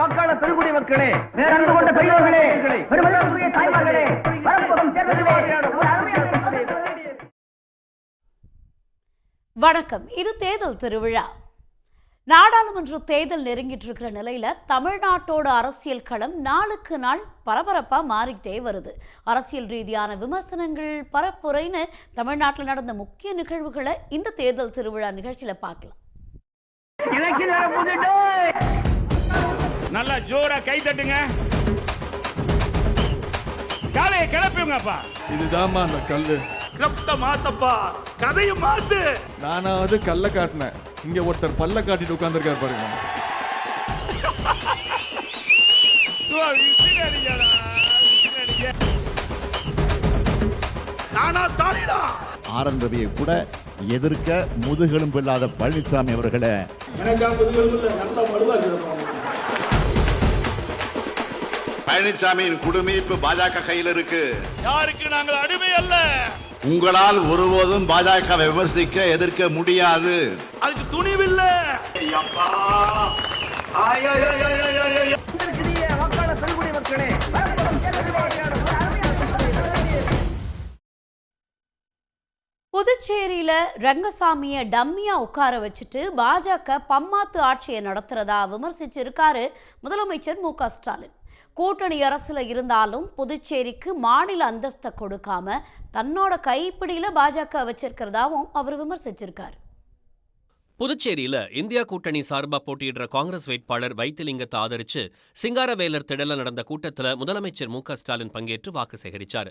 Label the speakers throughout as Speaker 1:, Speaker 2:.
Speaker 1: வாக்காளர் பெருங்குடி மக்களே கலந்து கொண்ட பெருமளவுக்குரிய தாய்மார்களே
Speaker 2: வணக்கம். இது தேர்தல் திருவிழா. நாடாளுமன்ற தேர்தல் நெருங்கிட்டு இருக்கிற நிலையில தமிழ்நாட்டோட அரசியல் களம் நாளுக்கு நாள் பரபரப்பா மாறிக்கிட்டே வருது. அரசியல் ரீதியான விமர்சனங்கள் பரப்புரைன்னு தமிழ்நாட்டில் நடந்த முக்கிய நிகழ்வுகளை இந்த தேர்தல் திருவிழா நிகழ்ச்சியில பார்க்கலாம்.
Speaker 3: நல்லா ஜோரா கை தட்டுங்க. காலையை கிளப்பிங்கப்பா
Speaker 4: இதுதாம்மா அந்த கல்லு.
Speaker 3: கிளப்ட மாத்தப்பா. கதையை மாத்து.
Speaker 4: நானாவது கல்ல காட்டினேன். இங்க ஒருத்தர் பல்ல காட்டிட்டு உட்கார்ந்திருக்காரு பாருங்க.
Speaker 3: நானா ஸ்டாலினா
Speaker 5: ஆர் ரவியை கூட எதிர்க்க முதுகெலும்பு இல்லாத பழனிசாமி அவர்களை பழனிசாமியின் குடுமி இப்ப பாஜக கையில் இருக்கு.
Speaker 3: யாருக்கு நாங்கள் அடிமை அல்ல?
Speaker 5: உங்களால் ஒருபோதும் பாஜக விமர்சிக்க எதிர்க்க முடியாது.
Speaker 3: அதுக்கு துணிவில்ல.
Speaker 2: புதுச்சேரியில ரங்கசாமியை டம்மியா உட்கார வச்சுட்டு பாஜக பம்மாத்து ஆட்சியை நடத்துறதா விமர்சிச்சிருக்காரு முதலமைச்சர் மு க ஸ்டாலின். கூட்டணி அரசுல இருந்தாலும் புதுச்சேரிக்கு மாநில அந்தஸ்தை கொடுக்காம தன்னோட கைப்பிடியில பாஜக வச்சிருக்கிறதாவும் அவர் விமர்சிச்சிருக்காரு.
Speaker 6: புதுச்சேரியில இந்தியா கூட்டணி சார்பா போட்டியிடுற காங்கிரஸ் வேட்பாளர் வைத்திலிங்கத்தை ஆதரிச்சு சிங்காரவேலர் திடல நடந்த கூட்டத்துல முதலமைச்சர் மு க ஸ்டாலின் பங்கேற்று வாக்கு சேகரிச்சாரு.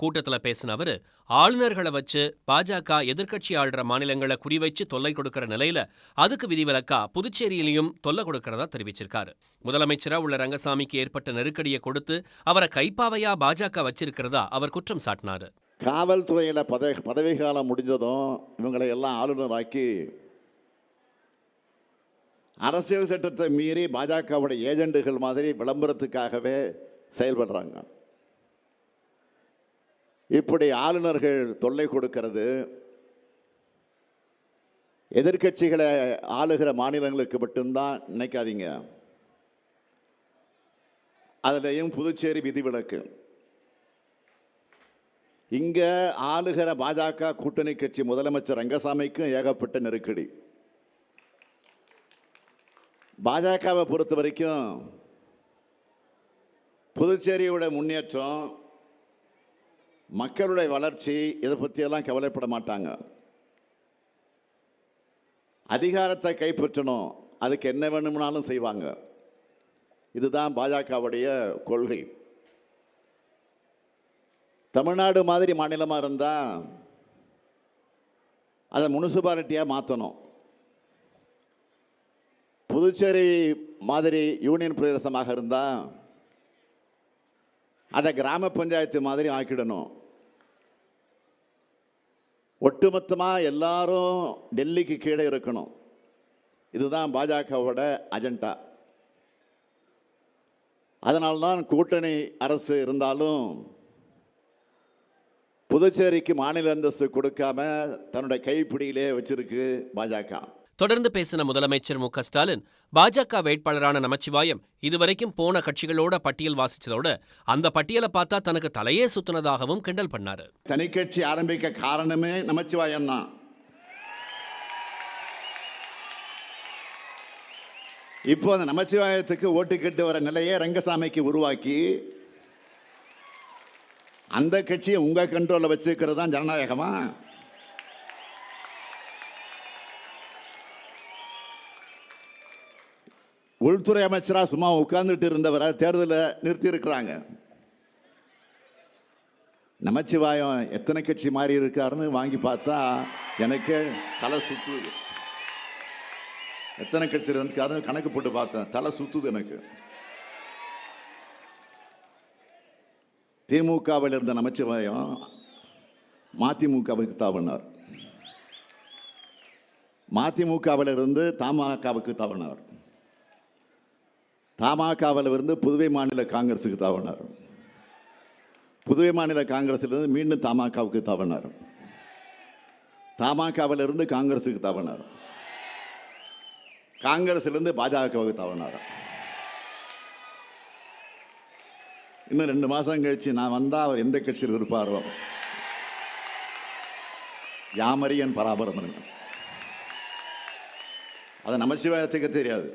Speaker 6: கூட்டத்துல பேசின அவர் ஆளுநர்களை வச்சு பாஜக எதிர்க்கட்சி ஆள்ற மாநிலங்களை குறிவைச்சு தொல்லை கொடுக்கிற நிலையில அதுக்கு விதிவிலக்கா புதுச்சேரியிலையும் தொல்லை கொடுக்கறதா தெரிவிச்சிருக்காரு. முதலமைச்சரா உள்ள ரங்கசாமிக்கு ஏற்பட்ட நெருக்கடியை கொடுத்து அவரை கைப்பாவையா பாஜக வச்சிருக்கிறதா அவர் குற்றம் சாட்டினாரு.
Speaker 5: காவல்துறையில் பதவி பதவி காலம் முடிஞ்சதும் இவங்களை எல்லாம் ஆளுநராக்கி அரசியல் சட்டத்தை மீறி பாஜகவுடைய ஏஜெண்டுகள் மாதிரி விளம்பரத்துக்காகவே செயல்படுறாங்க. இப்படி ஆளுநர்கள் தொல்லை கொடுக்கிறது. எதிர்க்கட்சிகளை ஆளுகிற மாநிலங்களுக்கு மட்டும்தான் நினைக்காதீங்க. அதுலேயும் புதுச்சேரி விதிவிலக்கு இங்கே ஆளுகிற பாஜக கூட்டணி கட்சி முதலமைச்சர் ரங்கசாமிக்கும் ஏகப்பட்ட நெருக்கடி. பாஜகவை பொறுத்த வரைக்கும் புதுச்சேரியோட முன்னேற்றம் மக்களுடைய வளர்ச்சி இதை பற்றியெல்லாம் கவலைப்பட மாட்டாங்க. அதிகாரத்தை கைப்பற்றணும் அதுக்கு என்ன வேணும்னாலும் செய்வாங்க. இதுதான் பாஜகவுடைய கொள்கை. தமிழ்நாடு மாதிரி மாநிலமாக இருந்தால் அதை முனிசிபாலிட்டியாக மாற்றணும் புதுச்சேரி மாதிரி யூனியன் பிரதேசமாக இருந்தால் அதை கிராம பஞ்சாயத்து மாதிரி ஆக்கிடணும். ஒட்டுமொத்தமாக எல்லாரும் டெல்லிக்கு கீழே இருக்கணும். இதுதான் பாஜகவோட அஜெண்டா. அதனால்தான் கூட்டணி அரசு இருந்தாலும் புதுச்சேரிக்கு மாநில அந்தஸ்து கொடுக்காம தன்னுடைய கைப்பிடியிலே வச்சிருக்கு பாஜக.
Speaker 6: தொடர்ந்து பேசின முதலமைச்சர் மு க ஸ்டாலின் பாஜக வேட்பாளரான நமச்சிவாயம் இதுவரைக்கும் போன கட்சிகளோட பட்டியல் வாசிச்சதோட அந்த பட்டியலை பார்த்தா தனக்கு தலையே சுத்தினதாகவும் கிண்டல் பண்ணாரு.
Speaker 5: தனிக்கட்சி ஆரம்பிக்க காரணமே நமச்சிவாயம் தான். இப்போ அந்த நமச்சிவாயத்துக்கு ஓட்டு கேட்டு வர நிலையை ரங்கசாமிக்கு உருவாக்கி அந்த கட்சியை உங்க கண்ட்ரோலில் வச்சுக்கிறது தான் ஜனநாயகமா? உள்துறை அமைச்சராக சும்மா உட்கார்ந்துட்டு இருந்தவரை தேர்தலில் நிறுத்தியிருக்கிறாங்க. நமச்சிவாயம் எத்தனை கட்சி மாறி இருக்காருன்னு வாங்கி பார்த்தா எனக்கு தலை சுற்றுது எத்தனை கட்சி இருக்காருன்னு கணக்கு போட்டு பார்த்தேன். தலை சுற்றுது எனக்கு. திமுகவில் இருந்த நமச்சிவாயம் மதிமுகவுக்கு தாவினார் மதிமுகவில் இருந்து தமாகவுக்கு தாவினார் தமாகாவில் இருந்து புதுவை மாநில காங்கிரஸுக்கு தவணார் புதுவை மாநில காங்கிரஸிலிருந்து மீண்டும் தமாகாவுக்கு தவணார் தமாகாவில் இருந்து காங்கிரஸுக்கு தவணார் காங்கிரஸிலிருந்து பாஜகவுக்கு தவணார் இன்னும் ரெண்டு மாதம் கழிச்சு நான் வந்தால் அவர் எந்த கட்சியில் இருப்பாரோ? யாமரியன் பராபரமன். அதை நமசிவாயத்துக்கு தெரியாது.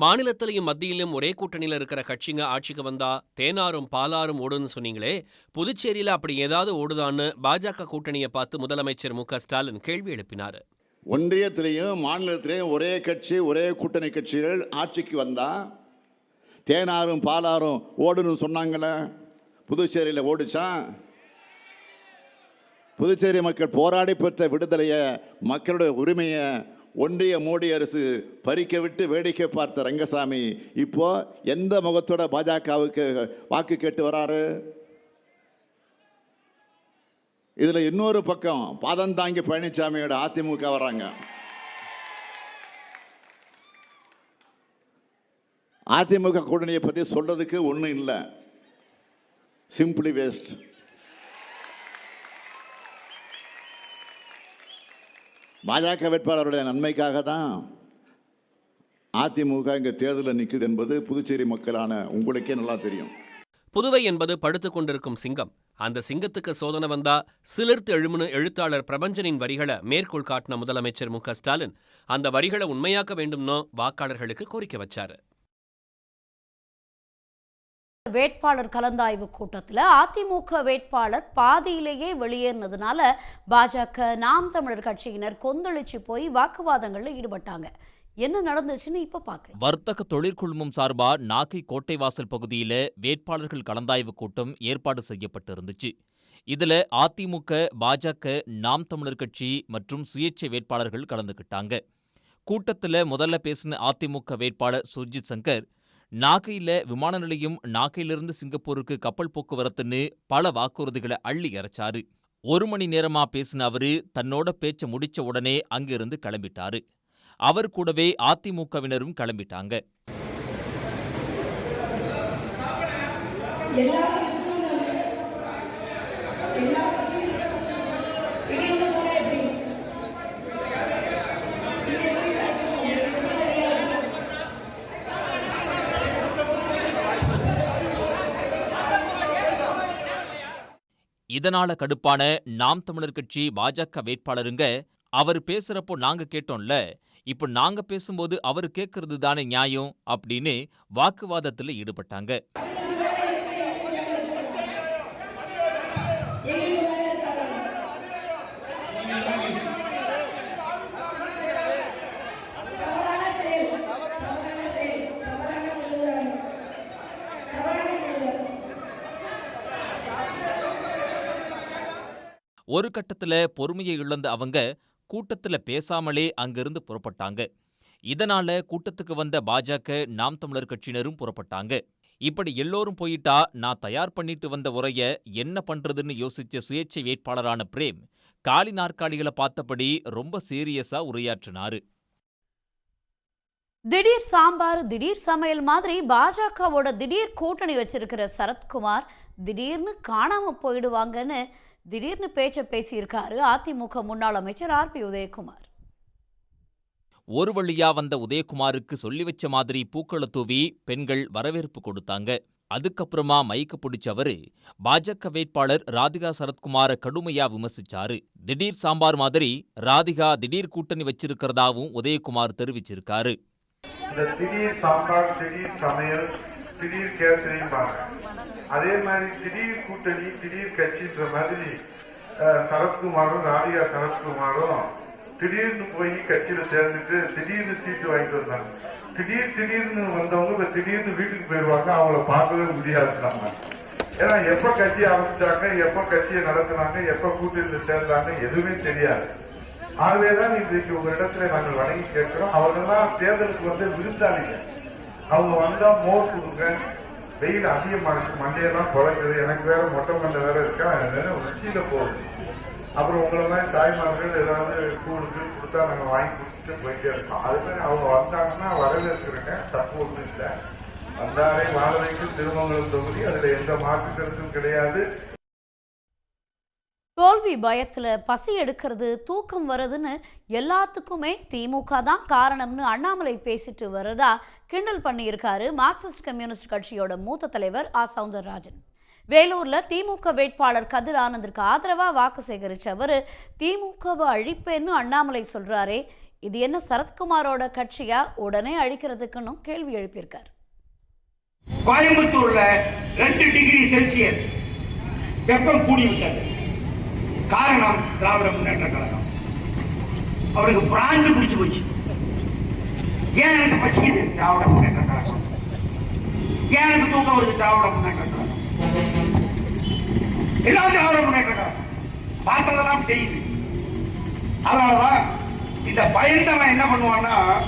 Speaker 6: மாநிலத்திலையும் மத்தியிலும் ஒரே கூட்டணியில் இருக்கிற கட்சிங்க ஆட்சிக்கு வந்தா தேனாரும் பாலாரும் ஓடுன்னு சொன்னீங்களே புதுச்சேரியில அப்படி ஏதாவது ஓடுதான்னு பாஜக கூட்டணியை பார்த்து முதலமைச்சர் மு ஸ்டாலின் கேள்வி எழுப்பினார்.
Speaker 5: ஒன்றியத்திலையும் மாநிலத்திலையும் ஒரே கட்சி ஒரே கூட்டணி கட்சிகள் ஆட்சிக்கு வந்தா தேனாரும் பாலாரும் ஓடுன்னு சொன்னாங்களே புதுச்சேரியில் ஓடுச்சா? புதுச்சேரி மக்கள் போராடி பெற்ற விடுதலையை மக்களுடைய உரிமையை ஒன்றிய மோடி அரசு பறிக்க விட்டு வேடிக்கை பார்த்த ரங்கசாமி இப்போ எந்த முகத்தோட பாஜகவுக்கு வாக்கு கேட்டு வராரு? இதில் இன்னொரு பக்கம் பாதம் தாங்கி பழனிசாமியோட அதிமுக வராங்க. அதிமுக கூட்டணியை பற்றி சொல்றதுக்கு ஒன்றும் இல்லை. சிம்பிளி வேஸ்ட் பாஜக வேட்பாளருடைய நன்மைக்காக தான் அதிமுக இங்க தேர்தலில் நிற்குது என்பது புதுச்சேரி மக்களான உங்களுக்கே நல்லா தெரியும்.
Speaker 6: புதுவை என்பது படுத்துக் கொண்டிருக்கும் சிங்கம். அந்த சிங்கத்துக்கு சோதனை வந்தா சிலிர்த்து எழுமுனு எழுத்தாளர் பிரபஞ்சனின் வரிகளை மேற்கோள் காட்டின முதலமைச்சர் மு க ஸ்டாலின் அந்த வரிகளை உண்மையாக்க வேண்டும்னோ வாக்காளர்களுக்கு கோரிக்கை வச்சாரு.
Speaker 2: வேட்பாளர் கலந்தாய்வு கூட்டத்தில் அதிமுக வேட்பாளர் பாதியிலேயே வெளியேறினதுனால பாஜக நாம் தமிழர் கட்சியினர் கொந்தளிச்சு போய் வாக்குவாதங்கள்ல ஈடுபட்டாங்க. என்ன நடந்துச்சுன்னு இப்ப பார்க்கலாம்
Speaker 7: வர்த்தக தொழிற்குழுமம் சார்பா நாகை கோட்டைவாசல் பகுதியில வேட்பாளர்கள் கலந்தாய்வு கூட்டம் ஏற்பாடு செய்யப்பட்டு இருந்துச்சு இதுல அதிமுக பாஜக நாம் தமிழர் கட்சி மற்றும் சுயேட்சை வேட்பாளர்கள் கலந்துக்கிட்டாங்க கூட்டத்துல முதல்ல பேசின அதிமுக வேட்பாளர் சுர்ஜித் சங்கர் நாகையில் விமான நிலையம் நாகையிலிருந்து சிங்கப்பூருக்கு கப்பல் போக்குவரத்துன்னு பல வாக்குறுதிகளை அள்ளி இறைச்சாரு. ஒரு மணி நேரமா பேசின அவரு தன்னோட பேச்ச முடிச்ச உடனே அங்கிருந்து கிளம்பிட்டாரு. அவர் கூடவே அதிமுகவினரும் கிளம்பிட்டாங்க. இதனால கடுப்பான நாம் தமிழர் கட்சி பாஜக வேட்பாளருங்க அவர் பேசுறப்போ நாங்க கேட்டோம்ல இப்ப நாங்க பேசும்போது அவர் கேட்கறது தானே நியாயம் அப்படின்னு வாக்குவாதத்துல ஈடுபட்டாங்க. ஒரு கட்டத்துல பொறுமையை இழந்த அவங்க கூட்டத்துல பேசாமலே அங்கிருந்து புறப்பட்டாங்க. இதனால கூட்டத்துக்கு வந்த பாஜக நாம் தமிழர் கட்சியினரும் புறப்பட்டாங்க. இப்படி எல்லோரும் போயிட்டா நான் தயார் பண்ணிட்டு வந்த உரைய என்ன பண்றதுன்னு யோசிச்ச சுயேட்சை வேட்பாளரான பிரேம் காலி நாற்காலிகளை பார்த்தபடி ரொம்ப சீரியஸா உரையாற்றினாரு.
Speaker 2: திடீர் சாம்பார் திடீர் சமையல் மாதிரி பாஜகவோட திடீர் கூட்டணி வச்சிருக்கிற சரத்குமார் திடீர்னு காணாம போயிடுவாங்கன்னு திடீர்னு பேச்ச பேசியிருக்காரு அதிமுக முன்னாள் அமைச்சர் ஆர் பி உதயகுமார்.
Speaker 7: ஒரு வழியா வந்த உதயகுமாருக்கு சொல்லி வச்ச மாதிரி பூக்களை தூவி பெண்கள் வரவேற்பு கொடுத்தாங்க. அதுக்கப்புறமா மைக்க பிடிச்ச அவரு பாஜக வேட்பாளர் ராதிகா சரத்குமார கடுமையா விமர்சிச்சாரு. திடீர் சாம்பார் மாதிரி ராதிகா திடீர் கூட்டணி வச்சிருக்கிறதாவும் உதயகுமார் தெரிவிச்சிருக்காரு.
Speaker 8: திடீர் சாம்பார் திடீர் சமையல் திடீர் கேசரிம்பாங்க. அதே மாதிரி திடீர் கூட்டணி திடீர் கட்சின்ற மாதிரி சரத்குமாரும் ராதிகா சரத்குமாரும் திடீர்னு போய் கட்சியில சேர்ந்துட்டு திடீர்னு சீட்டு வாங்கிட்டு வந்தாங்க. திடீர் திடீர்னு வந்தவங்க இப்ப திடீர்னு வீட்டுக்கு போயிடுவாங்க அவங்கள பார்க்கவே முடியாது நம்ம ஏன்னா எப்ப கட்சி ஆரம்பிச்சாங்க எப்ப கட்சியை நடத்தினாங்க எப்ப கூட்டணியில சேர்ந்தாங்க எதுவுமே தெரியாது. ஆகவேதான் இன்றைக்கு உங்க இடத்துல நாங்கள் வணங்கி கேட்கிறோம். அவங்கெல்லாம் தேர்தலுக்கு வந்து விருந்தாளிங்க அவங்க வந்தா மோர் கொடுங்க வெயில் அதிகமா இருக்கு மண்டையெல்லாம் குறைஞ்சது எனக்கு வேற மொட்டை மண்டை வேற இருக்கா? உச்சியில போகுது. அப்புறம் உங்களை மாதிரி தாய்மார்கள் ஏதாவது கூடுது கொடுத்தா நாங்க வாங்கி கொடுத்துட்டு போயிட்டே இருக்கோம். அது மாதிரி அவங்க வந்தாங்கன்னா வரவேற்கிறேங்க தப்பு ஒன்றும் இல்லை. வந்தாலே வாழ திருமங்கலம் தொகுதி அதுல எந்த மாற்று கருத்தும் கிடையாது.
Speaker 2: தோல்வி பயத்துல பசி எடுக்கிறது தூக்கம் வருதுன்னு எல்லாத்துக்குமே திமுக தான் காரணம்னு அண்ணாமலை பேசிட்டு வரதா கிண்டல் பண்ணியிருக்காரு மார்க்சிஸ்ட் கம்யூனிஸ்ட் கட்சியோட மூத்த தலைவர் ஆ. சவுந்தரராஜன். வேலூர்ல திமுக வேட்பாளர் கதிர் ஆனந்திற்கு ஆதரவா வாக்கு சேகரிச்ச அவரு திமுகவை அழிப்பேன்னு அண்ணாமலை சொல்றாரே இது என்ன சரத்குமாரோட கட்சியா உடனே அழிக்கிறதுக்குன்னு கேள்வி எழுப்பியிருக்காரு.
Speaker 1: கோயம்புத்தூர்ல ரெண்டு டிகிரி செல்சியஸ் வெப்பம் கூடிவிட்டது. காரணம் திராவிட முன்னேற்ற கழகம். அவருக்கு பிராஞ்சு பிடிச்சு போச்சு. ஏன் எனக்கு பசிக்குது திராவிட முன்னேற்ற கழகம்? ஏன் எனக்கு தூக்கம் வருது திராவிட முன்னேற்ற கழகம்? எல்லாம் திராவிட முன்னேற்ற கழகம். பார்த்ததெல்லாம் தெரியுது. அதனாலதான் இந்த பயந்தவன் என்ன பண்ணுவான்னா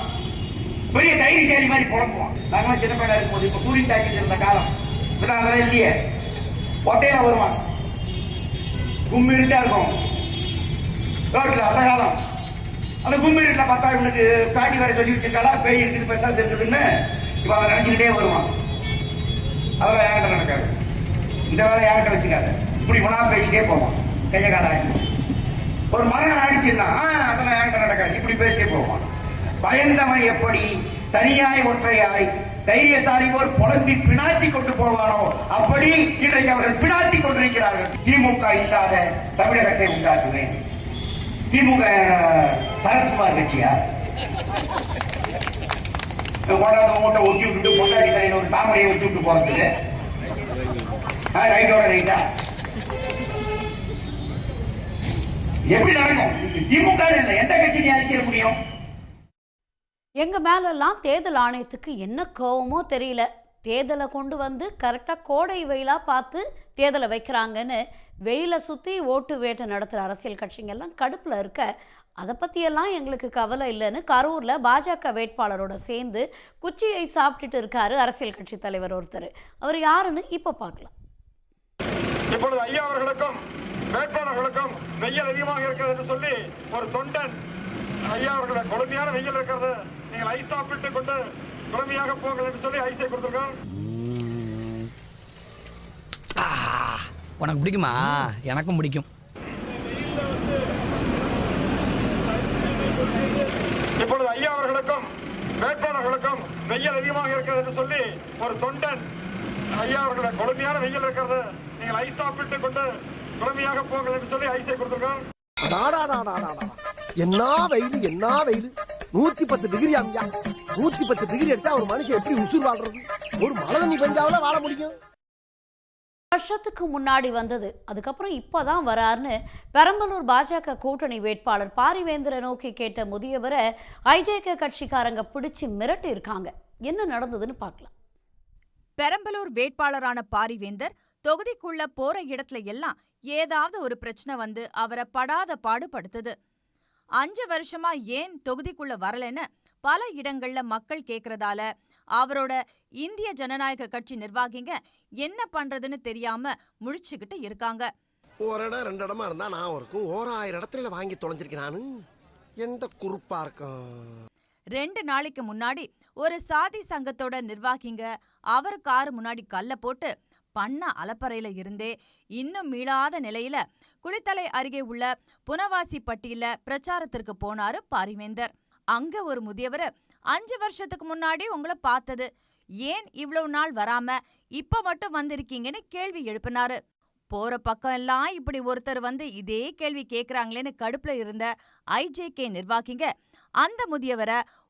Speaker 1: பெரிய தைரியசாலி மாதிரி புலம்புவான். நாங்களாம் சின்ன பையனா இருக்கும்போது இப்ப டூரிங் டாக்கிஸ் இருந்த காலம். இதெல்லாம் அதெல்லாம் இல்லையே. ஒத்தையில வருவான். கும்மிருட்டா இருக்கும். ரோட்ல அந்த காலம். அந்த கும்மிருட்டுல பார்த்தா இவனுக்கு பேட்டி வேற சொல்லி வச்சிருக்காளா? பேய் இருக்குது பெருசாக இருக்குதுன்னு இப்போ அதை நினைச்சுக்கிட்டே வருவான். அதெல்லாம் யார்கிட்ட நடக்காது. இந்த வேலை யார்கிட்ட வச்சுக்காது. இப்படி மனா பேசிட்டே போவான். கைய காலம் ஒரு மரம் அடிச்சுன்னா அதெல்லாம் யார்கிட்ட நடக்காது. இப்படி பேசிட்டே போவான். பயந்தவன் எப்படி? தனியாய் ஒற்றையாய் தைரியசாலி போல் புலம்பி பிணாத்தி கொண்டு போவானோ அப்படி இன்றைக்கு அவர்கள் பிணாத்தி கொண்டிருக்கிறார்கள். திமுக இல்லாத தமிழகத்தை உண்டாக்குவேன். திமுக சரத்குமார் கட்சியா? கொண்டாந்து மூட்டை ஒட்டி விட்டுட்டு பொண்டாட்டி தலையில் ஒரு தாமரையை வச்சு விட்டு போறதுக்கு. ரைட்டோட ரைட்டா எப்படி நடக்கும்? திமுக எந்த கட்சி நீ அழைச்சிட முடியும்?
Speaker 2: எங்கள் மேலெல்லாம் தேர்தல் ஆணையத்துக்கு என்ன கோவமோ தெரியல. தேர்தலை கொண்டு வந்து கரெக்டாக கோடை வெயிலாக பார்த்து தேர்தலை வைக்கிறாங்கன்னு வெயிலை சுற்றி ஓட்டு வேட்டை நடத்துகிற அரசியல் கட்சிங்கெல்லாம் கடுப்பில் இருக்க. அதை பற்றியெல்லாம் எங்களுக்கு கவலை இல்லைன்னு கரூரில் பாஜக வேட்பாளரோட சேர்ந்து குச்சியை சாப்பிட்டுட்டு இருக்காரு அரசியல் கட்சி தலைவர் ஒருத்தர். அவர் யாருன்னு இப்போ பார்க்கலாம்.
Speaker 8: இப்பொழுது ஐயா அவர்களுக்கும் வேட்பாளர்களுக்கும் வெயில் அதிகமாக இருக்கிறது என்று சொல்லி ஒரு தொண்டன் ஐயா அவர்களை கொடுமையான வெயில் இருக்கிறது. நீங்கள் ஐஸ் சாப்பிட்டு கொண்டு கொடுமையாக போங்கள் என்று சொல்லி ஐஸை கொடுத்திருக்கோம்
Speaker 9: உனக்கு பிடிக்குமா? எனக்கும் பிடிக்கும்.
Speaker 8: இப்பொழுது ஐயா அவர்களுக்கும் வேட்பாளர்களுக்கும் வெயில் அதிகமாக இருக்கிறது என்று சொல்லி ஒரு தொண்டன் ஐயா அவர்களை கொடுமையான வெயில் இருக்கிறது. நீங்கள் ஐஸ் சாப்பிட்டு கொண்டு கொடுமையாக போங்கள் என்று சொல்லி ஐஸை கொடுத்திருக்கோம்
Speaker 10: என்ன வெயில் என்ன வெயில்? நூத்தி பத்து டிகிரி அங்கயா? நூத்தி பத்து டிகிரி அடிச்சா ஒரு மனுஷன் எப்படி உசுர் வாழ்றது? ஒரு மழை தண்ணி பெஞ்சாவில வாழ முடியும்?
Speaker 2: வருஷத்துக்கு முன்னாடி வந்தது. அதுக்கப்புறம் இப்போதான் வராருன்னு பெரம்பலூர் பாஜக கூட்டணி வேட்பாளர் பாரிவேந்திர நோக்கி கேட்ட முதியவரை ஐஜேகே கட்சிக்காரங்க பிடிச்சு மிரட்டி இருக்காங்க. என்ன நடந்ததுன்னு பார்க்கலாம்.
Speaker 11: பெரம்பலூர் வேட்பாளரான பாரிவேந்தர் தொகுதிக்குள்ள போற இடத்துல எல்லாம் ஏதாவது ஒரு பிரச்சனை வந்து அவரை படாத பாடுபடுத்துது. அஞ்சு வருஷமா ஏன் தொகுதிக்குள்ள வரலன்னு பல இடங்கள்ல மக்கள் கேக்குறதால அவரோட இந்திய ஜனநாயக கட்சி நிர்வாகிங்க என்ன பண்றதுன்னு தெரியாம முழிச்சுக்கிட்டு இருக்காங்க.
Speaker 10: ஒரு இடம் ரெண்டு இடமா இருந்தா நான் இருக்கும். ஓராயிரம் இடத்துல வாங்கி தொலைஞ்சிருக்கேன் நானு எந்த குறுப்பா இருக்கும்?
Speaker 11: ரெண்டு நாளைக்கு முன்னாடி ஒரு சாதி சங்கத்தோட நிர்வாகிங்க அவர் கார் முன்னாடி கல்ல போட்டு பண்ண அலப்பறையில இருந்தே இன்னும் மீளாத நிலையில குளித்தலை அருகே உள்ள புனவாசிப்பட்டியில பிரச்சாரத்திற்கு போனாரு பாரிவேந்தர். அங்க ஒரு முதியவர் அஞ்சு வருஷத்துக்கு முன்னாடி உங்களை பார்த்தது. ஏன் இவ்வளவு நாள் வராம இப்ப மட்டும் வந்திருக்கீங்கன்னு கேள்வி எழுப்பினாரு. போற பக்கம் எல்லாம் இப்படி ஒருத்தர் வந்து இதே கேள்வி கேட்கறாங்களேன்னு கடுப்புல இருந்த ஐஜேகே நிர்வாகிங்க. அந்த முதியவரை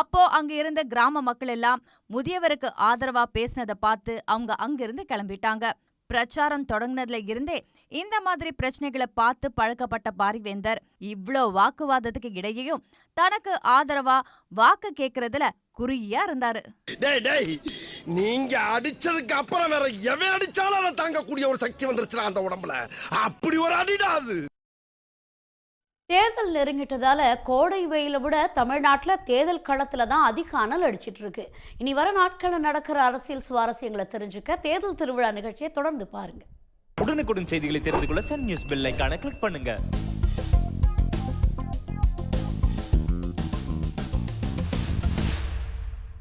Speaker 11: அப்போ அங்க இருந்த கிராம மக்கள் எல்லாம் முதியவருக்கு ஆதரவா பேசினதை பார்த்து அவங்க அங்கிருந்து கிளம்பிட்டாங்க. பிரச்சாரம் தொடங்குனதுல இருந்தே இந்த மாதிரி பிரச்சனைகளை பார்த்து பழக்கப்பட்ட பாரிவேந்தர் இவ்ளோ வாக்குவாதத்துக்கு இடையேயும் தனக்கு ஆதரவா வாக்கு கேக்குறதுல குறியா இருந்தாரு.
Speaker 10: நீங்க அடிச்சதுக்கு அப்புறம் வேற எவன் அடிச்சாலும் அதை தாங்கக்கூடிய ஒரு சக்தி வந்துருச்சுடா அந்த உடம்புல. அப்படி ஒரு அடிடாது
Speaker 2: தேர்தல் நெருங்கிட்டதால கோடை வெயிலை விட தமிழ்நாட்டில் தேர்தல் களத்தில் தான் அதிக அனல் அடிச்சிட்டு இருக்கு. இனி வர நாட்களில் நடக்கிற அரசியல் சுவாரஸ்யங்களை தெரிஞ்சுக்க தேர்தல் திருவிழா நிகழ்ச்சியை தொடர்ந்து பாருங்க.
Speaker 12: உடனுக்குடன் செய்திகளை தெரிந்து கொள்ள சன் நியூஸ் பெல் கிளிக் பண்ணுங்க.